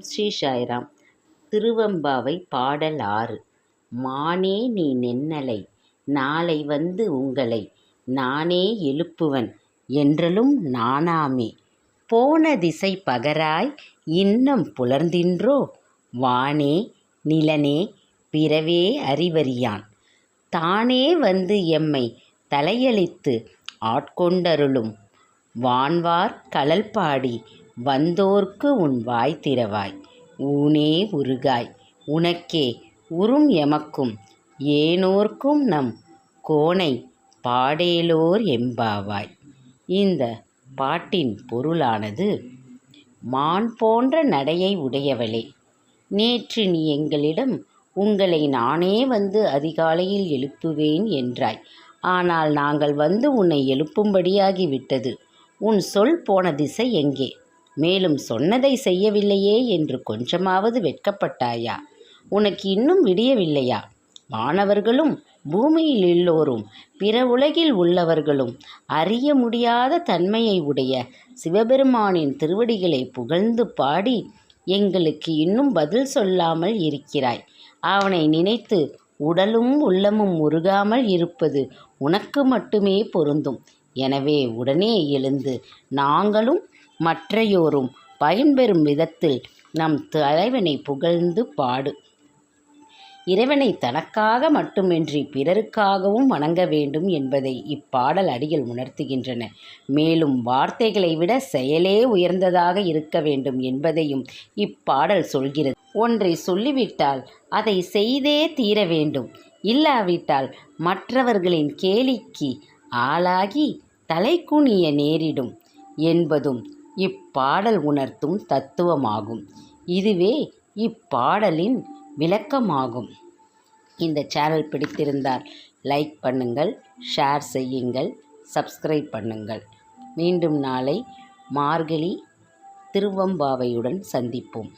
ஸ்ரீ சாய்ராம். திருவெம்பாவை பாடல் ஆறு. மானே நீ நென்னலை நாளை வந்து உங்களை நானே எழுப்புவன் என்றலும் நானாமே. போன திசை பகராய் இன்னம் புலர்ந்தின்றோ? வானே நிலனே பிறவே அறிவறியான். தானே வந்து எம்மை தலையளித்து ஆட்கொண்டருளும். வான்வார் கலல்பாடி வந்தோர்க்கு உன் வாய் திறவாய். ஊனே உருகாய். உனக்கே உறும் எமக்கும் ஏனோர்க்கும் நம் கோணை பாடேலோர் எம்பாவாய். இந்த பாட்டின் பொருளானது மான் போன்ற நடையை உடையவளே. நேற்று நீ எங்களிடம் உங்களை நானே வந்து அதிகாலையில் எழுப்புவேன் என்றாய். ஆனால் நாங்கள் வந்து உன்னை எழுப்பும்படியாகி விட்டது உன் சொல் போன திசை எங்கே? மேலும் சொன்னதை செய்யவில்லையே என்று கொஞ்சமாவது வெட்கப்பட்டாயா? உனக்கு இன்னும் விடியவில்லையா? வானவர்களும் பூமியில் எல்லோரும் பிற உலகில் உள்ளவர்களும் அறிய முடியாத தன்மையை உடைய சிவபெருமானின் திருவடிகளை புகழ்ந்து பாடி எங்களுக்கு இன்னும் பதில் சொல்லாமல் இருக்கிறாய். அவனை நினைத்து உடலும் உள்ளமும் முருகாமல் இருப்பது உனக்கு மட்டுமே பொருந்தும். எனவே உடனே எழுந்து நாங்களும் மற்றையோரும் பயன்பெறும் விதத்தில் நம் தலைவனை புகழ்ந்து பாடு. இறைவனை தனக்காக மட்டுமின்றி பிறருக்காகவும் வணங்க வேண்டும் என்பதை இப்பாடல் அடியில் உணர்த்துகின்றன. மேலும் வார்த்தைகளை விட செயலே உயர்ந்ததாக இருக்க வேண்டும் என்பதையும் இப்பாடல் சொல்கிறது. ஒன்றை சொல்லிவிட்டால் அதை செய்தே தீர வேண்டும். இல்லாவிட்டால் மற்றவர்களின் கேலிக்கு ஆளாகி தலைக்குனிய நேரிடும் என்பதும் இப்பாடல் உணர்த்தும் தத்துவமாகும். இதுவே இப்பாடலின் விளக்கமாகும். இந்த சேனல் பிடித்திருந்தால் லைக் பண்ணுங்கள் ஷேர் செய்யுங்கள் சப்ஸ்கிரைப் பண்ணுங்கள். மீண்டும் நாளை மார்கழி திருவம்பாவையுடன் சந்திப்போம்.